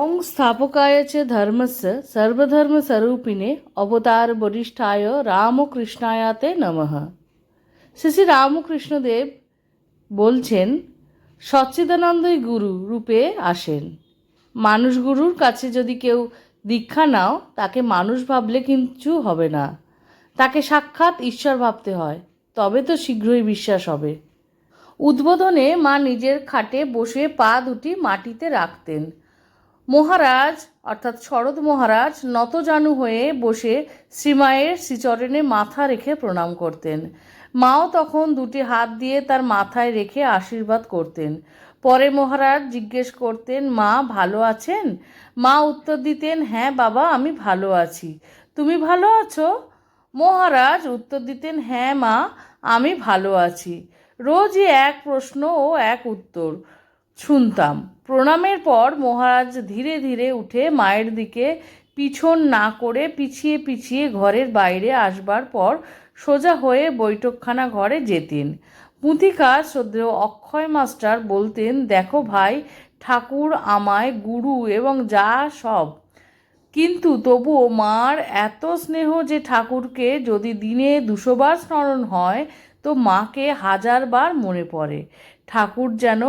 ওং স্থাপকায় চ ধর্মস্য সর্বধর্মস্বরূপিণে অবতার বরিষ্ঠায় রামকৃষ্ণায়াতে নমঃ শ্রী শ্রী রামকৃষ্ণদেব বলছেন সচ্চিদানন্দই গুরু রূপে আসেন। মানুষ গুরুর কাছে যদি কেউ দীক্ষা নাও, তাকে মানুষ ভাবলে কিছু হবে না। তাকে সাক্ষাৎ ঈশ্বর ভাবতে হয়, তবে তো শীঘ্রই বিশ্বাস হবে। উদ্বোধনে মা নিজের খাটে বসে পা দুটি মাটিতে রাখতেন। মহারাজ, অর্থাৎ শরৎ মহারাজ, নতজানু হয়ে বসে শ্রীমায়ের শ্রীচরণে মাথা রেখে প্রণাম করতেন। মাও তখন দুটি হাত দিয়ে তার মাথায় রেখে আশীর্বাদ করতেন। পরে মহারাজ জিজ্ঞেস করতেন, মা, ভালো আছেন? মা উত্তর দিতেন হ্যাঁ বাবা, আমি ভালো আছি। তুমি ভালো আছো? মহারাজ উত্তর দিতেন হ্যাঁ মা, আমি ভালো আছি। রোজই এক প্রশ্ন ও এক উত্তর। শুনতাম। প্রণামের পর মহারাজ ধীরে ধীরে উঠে মায়ের দিকে পিছন না করে পিছিয়ে পিছিয়ে ঘরের বাইরে আসবার পর সোজা হয়ে বৈঠকখানা ঘরে যেতেন। পুঁথিকা শ্রদ্ধেয় অক্ষয় মাস্টার বলতেন, দেখো ভাই, ঠাকুর আমায়, গুরু এবং যা সব। কিন্তু তবুও মার এত স্নেহ যে ঠাকুরকে যদি দিনে দুশোবার স্মরণ হয় তো মাকে হাজারবার মনে পড়ে। ঠাকুর যেন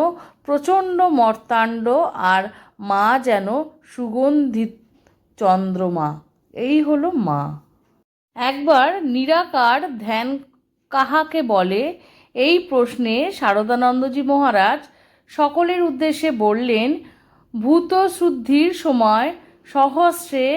প্রচণ্ড মর্তাণ্ড আর মা যেন সুগন্ধিত চন্দ্রমা। এই হলো মা। একবার নিরাকার ধ্যান কাহাকে বলে, এই প্রশ্নে শারদানন্দজি মহারাজ সকলের উদ্দেশ্যে বললেন ভূত শুদ্ধির সময় সহস্রে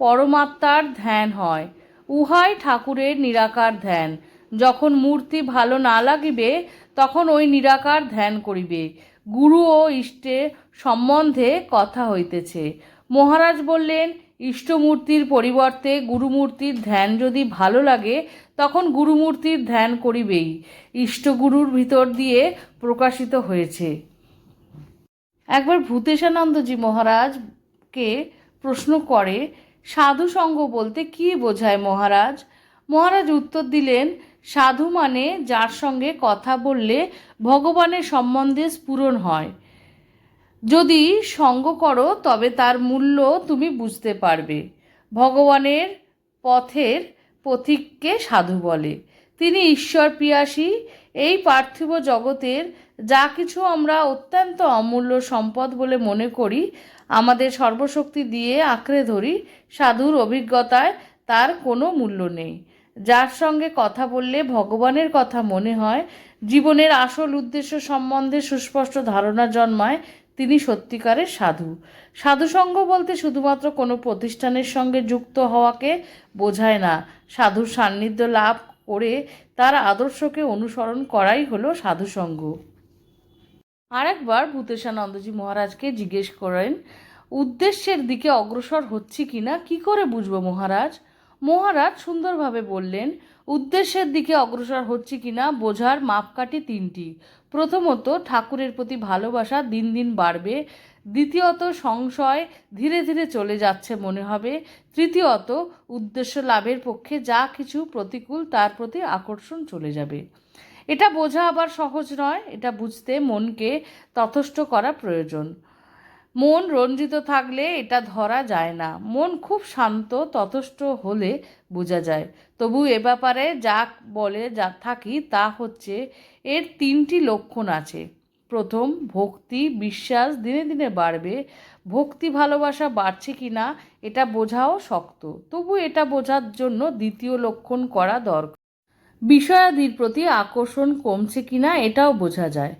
পরমাত্মার ধ্যান হয়, উহাই ঠাকুরের নিরাকার ধ্যান। যখন মূর্তি ভালো না লাগিবে, তখন ওই নিরাকার ধ্যান করিবে। গুরু ও ইষ্টের সম্বন্ধে কথা হইতেছে। মহারাজ বললেন, ইষ্টমূর্তির পরিবর্তে গুরুমূর্তির ধ্যান যদি ভালো লাগে, তখন গুরুমূর্তির ধ্যান করিবেই। ইষ্টগুরুর ভিতর দিয়ে প্রকাশিত হয়েছে। একবার ভূতেশানন্দজি মহারাজকে প্রশ্ন করে সাধু সঙ্গ বলতে কি বোঝায় মহারাজ? মহারাজ উত্তর দিলেন সাধু মানে যার সঙ্গে কথা বললে ভগবানের সম্বন্ধে স্ফুরণ হয়। যদি সঙ্গ করো, তবে তার মূল্য তুমি বুঝতে পারবে। ভগবানের পথের পথিককে সাধু বলে। তিনি ঈশ্বর পিয়াসী। এই পার্থিব জগতের যা কিছু আমরা অত্যন্ত অমূল্য সম্পদ বলে মনে করি, আমাদের সর্বশক্তি দিয়ে আঁকড়ে ধরি, সাধুর অভিজ্ঞতায় তার কোনো মূল্য নেই। যার সঙ্গে কথা বললে ভগবানের কথা মনে হয়, জীবনের আসল উদ্দেশ্য সম্বন্ধে সুস্পষ্ট ধারণা জন্মায়, তিনি সত্যিকারের সাধু। সাধুসঙ্গ বলতে শুধুমাত্র কোনো প্রতিষ্ঠানের সঙ্গে যুক্ত হওয়াকে বোঝায় না। সাধুর সান্নিধ্য লাভ করে তার আদর্শকে অনুসরণ করাই হলো সাধুসঙ্গ। আরেকবার ভূতেশানন্দজি মহারাজকে জিজ্ঞেস করেন, উদ্দেশ্যের দিকে অগ্রসর হচ্ছি কিনা? কি করে বুঝব মহারাজ? মহারাজ সুন্দরভাবে বললেন, উদ্দেশ্যের দিকে অগ্রসর হচ্ছে কিনা বোঝার মাপকাঠি তিনটি। প্রথমত, ঠাকুরের প্রতি ভালোবাসা দিন দিন বাড়বে। দ্বিতীয়ত, সংশয় ধীরে ধীরে চলে যাচ্ছে মনে হবে। তৃতীয়ত, উদ্দেশ্য লাভের পক্ষে যা কিছু প্রতিকূল তার প্রতি আকর্ষণ চলে যাবে। এটা বোঝা আবার সহজ নয়, এটা বুঝতে মনকে তথস্থ করা প্রয়োজন। মন রঞ্জিত থাকলে এটা ধরা যায় না। মন খুব শান্ত, তথস্থ হলে বোঝা যায়। তবু এ ব্যাপারে যা বলে, যা থাকি তা হচ্ছে এর তিনটি লক্ষণ আছে। প্রথম, ভক্তি, বিশ্বাস দিনে দিনে বাড়বে। ভক্তি ভালোবাসা বাড়ছে কি না এটা বোঝাও শক্ত। তবু এটা বোঝার জন্য দ্বিতীয় লক্ষণ করা দরকার। বিষয়াদির প্রতি আকর্ষণ কমছে কিনা এটাও বোঝা যায়।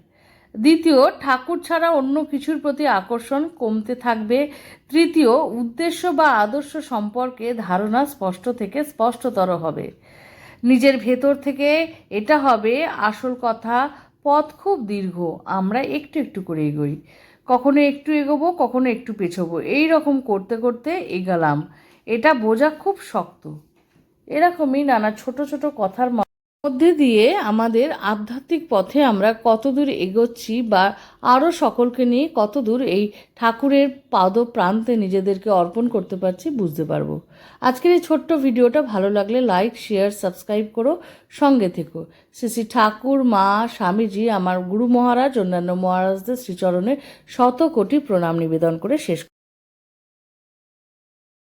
দ্বিতীয়, ঠাকুর ছাড়া অন্য কিছুর প্রতি আকর্ষণ কমতে থাকবে। তৃতীয়, উদ্দেশ্য বা আদর্শ সম্পর্কে ধারণা স্পষ্ট থেকে স্পষ্টতর হবে। নিজের ভেতর থেকে এটা হবে, আসল কথা, পথ খুব দীর্ঘ, আমরা একটু একটু করে এগোই। কখনো একটু এগোবো, কখনো একটু পেছোবো, এই রকম করতে করতে এগালাম। এটা বোঝা খুব শক্ত। এরকমই নানা ছোট ছোট কথার মধ্যে দিয়ে আমাদের আধ্যাত্মিক পথে আমরা কতদূর এগোচ্ছি বা আরও সকলকে নিয়ে কতদূর এই ঠাকুরের পাদ প্রান্তে নিজেদেরকে অর্পণ করতে পারছি বুঝতে পারব। আজকের এই ছোট্ট ভিডিওটা ভালো লাগলে লাইক, শেয়ার, সাবস্ক্রাইব করো, সঙ্গে থেকো। শ্রী শ্রী ঠাকুর, মা, স্বামীজি, আমার গুরু মহারাজ, অন্যান্য মহারাজদের শ্রীচরণে শত কোটি প্রণাম নিবেদন করে শেষ